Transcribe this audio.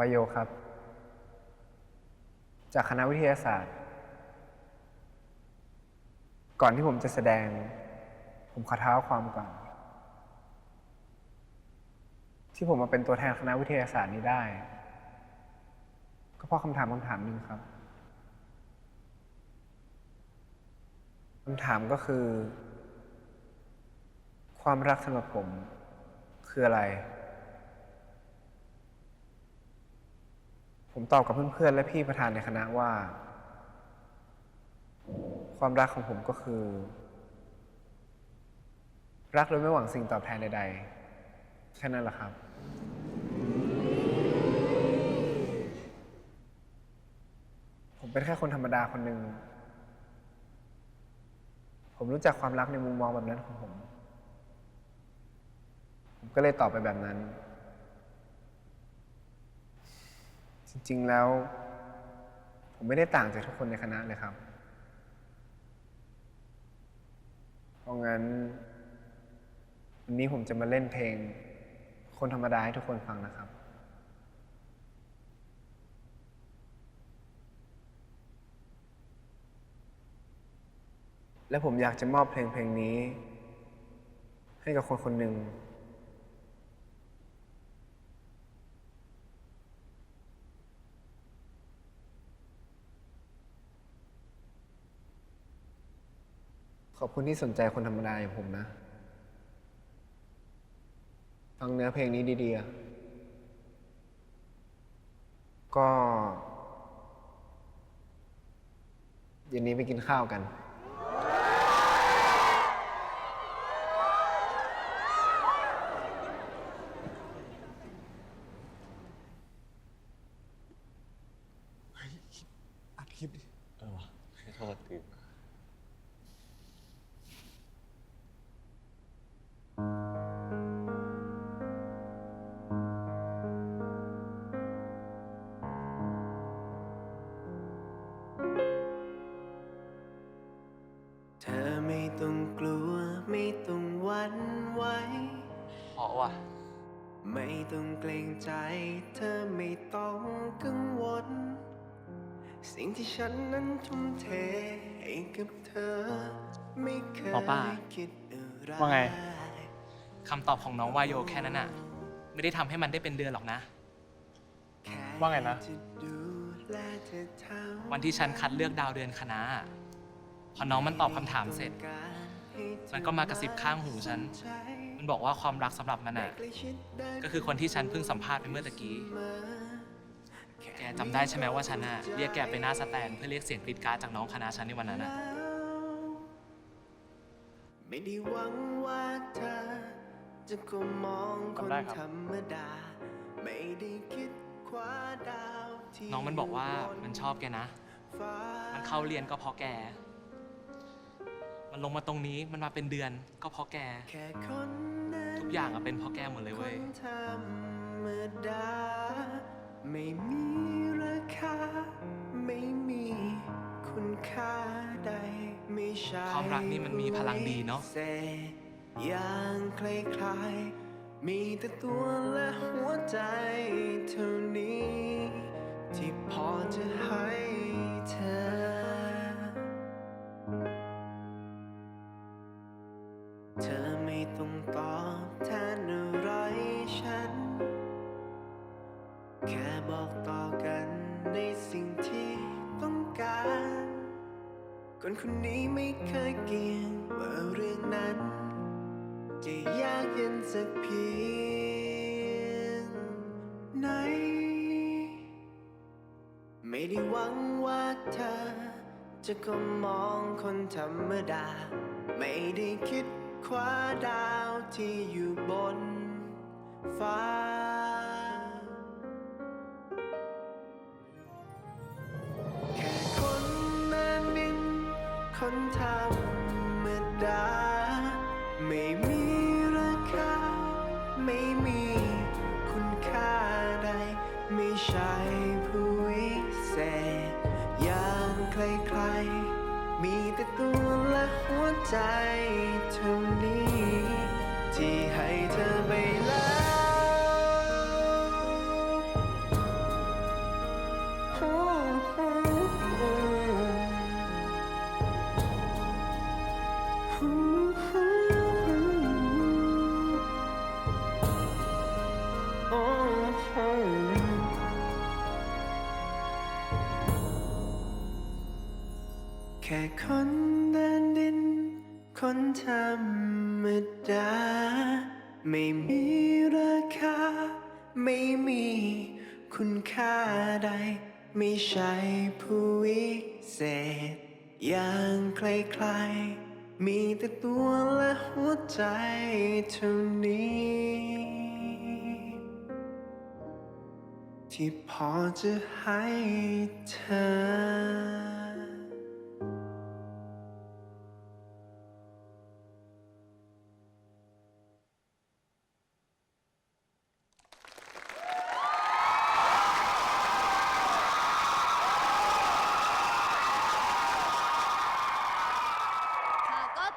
วายโยครับ จากคณะวิทยาศาสตร์ ก่อนที่ผมจะแสดง ผมขอเท้าความก่อน ที่ผมมาเป็นตัวแทนคณะวิทยาศาสตร์นี้ได้ ก็เพราะคำถามคำถามหนึ่งครับคำถามก็คือ ความรักสำหรับผมคืออะไร ผมตอบกับเพื่อนๆและพี่ประธานในคณะว่า ความรักของผมก็คือ รักโดยไม่หวังสิ่งตอบแทนใดๆ แค่นั้นแหละครับ ผมเป็นแค่คนธรรมดาคนหนึ่ง ผมรู้จักความรักในมุมมองแบบนั้นของผม ผมก็เลยตอบไปแบบนั้น จริงๆแล้ว ผมไม่ได้ต่างจากทุกคนในคณะเลยครับ เพราะงั้น วันนี้ผมจะมาเล่นเพลง คนธรรมดาให้ทุกคนฟังนะครับและผมอยากจะมอบเพลงเพลงนี้ ให้กับคนคนหนึ่ง ขอบคุณที่สนใจคนธรรมดาอย่างผมนะ ฟังเนื้อเพลงนี้ดีๆอะก็เย็นนี้ไปกินข้าวกันอัดคลิปดิ เออวะโทษที ไหวเพราะว่า ไม่ต้องเกรงใจเธอไม่ต้องกังวล สิ่งที่ฉันนั้นทุ่มเทให้กับเธอ ไม่เคยหมอป้า คิดอะไรว่าไง คำตอบของน้องวายโยแค่นั้นน่ะ ไม่ได้ทำให้มันได้เป็นเดือนหรอกนะ แค่ว่าไงนะ จดูแลเธอเท่าวันที่ฉันคัดเลือกดาวเดือนคณะพอน้องมันตอบคำถามเสร็จ มันก็มากระซิบข้างหูฉัน มันบอกว่าความรักสำหรับมันอะก็คือคนที่ฉันเพิ่งสัมภาษณ์ไปเมื่อตะกี้ แกจำได้ใช่ไหมว่าฉันอะเรียกแกไปหน้าสแตนเพื่อเรียกเสียงกรีดกรารจากน้องคณะฉันในวันนั้นอะ ไม่ได้หวังว่าเธอจะก็มองคนทำได้ครับ ธรรมดา ไม่ได้คิดคว้าดาวที่น้องมันบอกว่ามันชอบแกนะ ฟ้ามันเข้าเรียนก็เพราะแก มันลงมาตรงนี้มันมาเป็นเดือนก็เพราะแก แค่คนนั้นทุกอย่างอะเป็นเพราะแกหมดเลยคเว้ย นธรรมดา ไม่มีราคา ไม่มีคุณค่าใด ไม่ใช่ความรักนี่มันมีพลังดีเนอะพิศษอย่างคล้ายๆมีแต่ตัวและหัวใจเท่านี้ ที่พอจะให้เธอ เธอไม่ต้องตอบแทนอะไรฉัน แค่บอกต่อกันในสิ่งที่ต้องการ คนคนนี้ไม่เคยเกี่ยงว่าเรื่องนั้น จะยากเย็นสักเพียงไหน ไม่ได้หวังว่าเธอ จะก็มองคนธรรมดา ไม่ได้คิด คว้าดาวที่อยู่บนฟ้า แค่คนนั้นบิน คนธรรมดา ไม่มีราคา ไม่มีคุณค่าใด ไม่ใช่ผู้วิเศษอย่างใครๆ มีแต่ตัวและหัวใจ ค่คนเดินดิน คนธรรมดา ไม่มีราคา ไม่มีคุณค่าใด ไม่ใช่ผู้วิเศษ อย่างใครๆ มีแต่ตัวและหัวใจเท่านี้ ที่พอจะให้เธอ